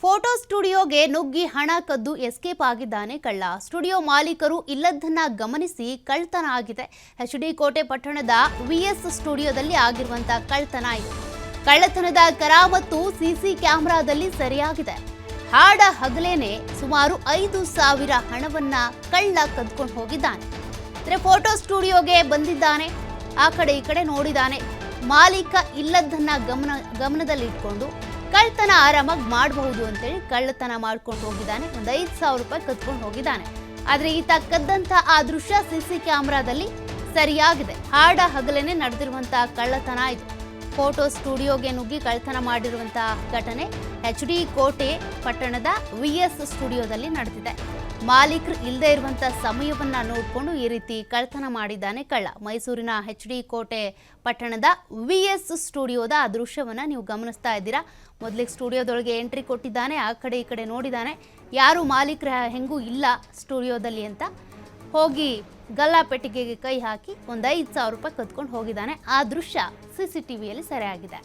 Photo ಸ್ಟುಡಿಯೋಗೆ ನುಗ್ಗಿ ಹಣ ಕದ್ದು ಎಸ್ಕೇಪ್ ಆಗಿದ್ದಾನೆ ಕಳ್ಳ. ಸ್ಟುಡಿಯೋ ಮಾಲೀಕರು ಇಲ್ಲದನ್ನ ಗಮನಿಸಿ ಕಳ್ತನ ಆಗಿದೆ. ಎಚ್ ಡಿ ಕೋಟೆ ಪಟ್ಟಣದ ವಿಎಸ್ ಸ್ಟುಡಿಯೋದಲ್ಲಿ ಆಗಿರುವಂತಹ ಕಳ್ತನ ಇದು. ಕಳ್ಳತನದ ಕರಾಮತ್ತು ಸಿಸಿ ಕ್ಯಾಮೆರಾದಲ್ಲಿ ಸರಿಯಾಗಿದೆ. ಹಾಡ ಹಗಲೇನೆ ಸುಮಾರು ಐದು ಸಾವಿರ ಹಣವನ್ನ ಕಳ್ಳ ಕದ್ಕೊಂಡು ಹೋಗಿದ್ದಾನೆ. ಅಂದ್ರೆ ಫೋಟೋ ಸ್ಟುಡಿಯೋಗೆ ಬಂದಿದ್ದಾನೆ. ಆ ಕಡೆ ಈ ಕಡೆ ನೋಡಿದಾನೆ. ಮಾಲೀಕ ಇಲ್ಲದನ್ನ ಗಮನ, ಗಮನದಲ್ಲಿಟ್ಕೊಂಡು ಕಳ್ಳತನ ಆರಾಮಾಗಿ ಮಾಡಬಹುದು ಅಂತೇಳಿ ಕಳ್ಳತನ ಮಾಡ್ಕೊಂಡು ಹೋಗಿದ್ದಾನೆ. ಒಂದು ಐದು ಸಾವಿರ ರೂಪಾಯಿ ಕತ್ಕೊಂಡು ಹೋಗಿದ್ದಾನೆ. ಆದರೆ ಈತ ಕದ್ದಂತ ಆ ದೃಶ್ಯ ಸಿಸಿ ಕ್ಯಾಮ್ರಾದಲ್ಲಿ ಸರಿಯಾಗಿದೆ. ಹಾಡ ಹಗಲೇನೆ ನಡೆದಿರುವಂತಹ ಕಳ್ಳತನ ಇದು. ಫೋಟೋ ಸ್ಟುಡಿಯೋಗೆ ನುಗ್ಗಿ ಕಳ್ತನ ಮಾಡಿರುವಂತಹ ಘಟನೆ ಎಚ್ ಡಿ ಕೋಟೆ ಪಟ್ಟಣದ ವಿ ಎಸ್ ಸ್ಟುಡಿಯೋದಲ್ಲಿ ನಡೆದಿದೆ. ಮಾಲೀಕರು ಇಲ್ಲದೆ ಇರುವಂತ ಸಮಯವನ್ನ ನೋಡಿಕೊಂಡು ಈ ರೀತಿ ಕಳ್ತನ ಮಾಡಿದ್ದಾನೆ ಕಳ್ಳ. ಮೈಸೂರಿನ ಎಚ್ ಡಿ ಕೋಟೆ ಪಟ್ಟಣದ ವಿ ಎಸ್ ಸ್ಟುಡಿಯೋದ ಆ ದೃಶ್ಯವನ್ನ ನೀವು ಗಮನಿಸ್ತಾ ಇದ್ದೀರಾ? ಮೊದಲಿಗೆ ಸ್ಟುಡಿಯೋದೊಳಗೆ ಎಂಟ್ರಿ ಕೊಟ್ಟಿದ್ದಾನೆ, ಆ ಕಡೆ ಈ ಕಡೆ ನೋಡಿದ್ದಾನೆ. ಯಾರು ಮಾಲೀಕರ ಹೆಂಗೂ ಇಲ್ಲ ಸ್ಟುಡಿಯೋದಲ್ಲಿ ಅಂತ ಹೋಗಿ ಗಲ್ಲಾಪೆಟ್ಟಿಗೆಗೆ ಕೈ ಹಾಕಿ ಒಂದು ಐದು ಸಾವಿರ ರೂಪಾಯಿ ಕದ್ಕೊಂಡು ಹೋಗಿದ್ದಾನೆ. ಆ ದೃಶ್ಯ ಸಿ ಸಿ ಟಿ ಸೆರೆಯಾಗಿದೆ.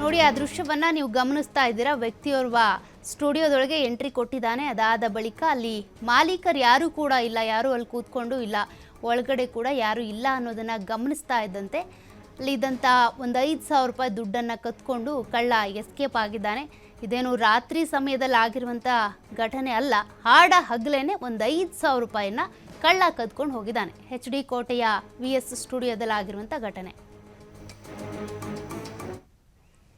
ನೋಡಿ, ಆ ದೃಶ್ಯವನ್ನ ನೀವು ಗಮನಿಸ್ತಾ ಇದ್ದೀರಾ? ವ್ಯಕ್ತಿಯೋರ್ವ ಸ್ಟುಡಿಯೋದೊಳಗೆ ಎಂಟ್ರಿ ಕೊಟ್ಟಿದ್ದಾನೆ. ಅದಾದ ಬಳಿಕ ಅಲ್ಲಿ ಮಾಲೀಕರು ಯಾರೂ ಕೂಡ ಇಲ್ಲ, ಯಾರೂ ಅಲ್ಲಿ ಕೂತ್ಕೊಂಡು ಇಲ್ಲ, ಒಳಗಡೆ ಕೂಡ ಯಾರೂ ಇಲ್ಲ ಅನ್ನೋದನ್ನ ಗಮನಿಸ್ತಾ ಇದ್ದಂತೆ. ಅಲ್ಲಿದ್ದಂಥ ಒಂದು ಐದು ಸಾವಿರ ರೂಪಾಯಿ ದುಡ್ಡನ್ನು ಕತ್ಕೊಂಡು ಕಳ್ಳ ಎಸ್ಕೇಪ್ ಆಗಿದ್ದಾನೆ. ಇದೇನು ರಾತ್ರಿ ಸಮಯದಲ್ಲಿ ಆಗಿರುವಂಥ ಘಟನೆ ಅಲ್ಲ, ಹಾಡ ಹಗಲೇನೆ ಒಂದು ಐದು ಸಾವಿರ ರೂಪಾಯಿನ ಕಳ್ಳ ಕದ್ಕೊಂಡು ಹೋಗಿದ್ದಾನೆ. ಎಚ್ ಡಿ ಕೋಟೆಯ ವಿ ಎಸ್ ಸ್ಟುಡಿಯೋದಲ್ಲಿ ಆಗಿರುವಂಥ ಘಟನೆ.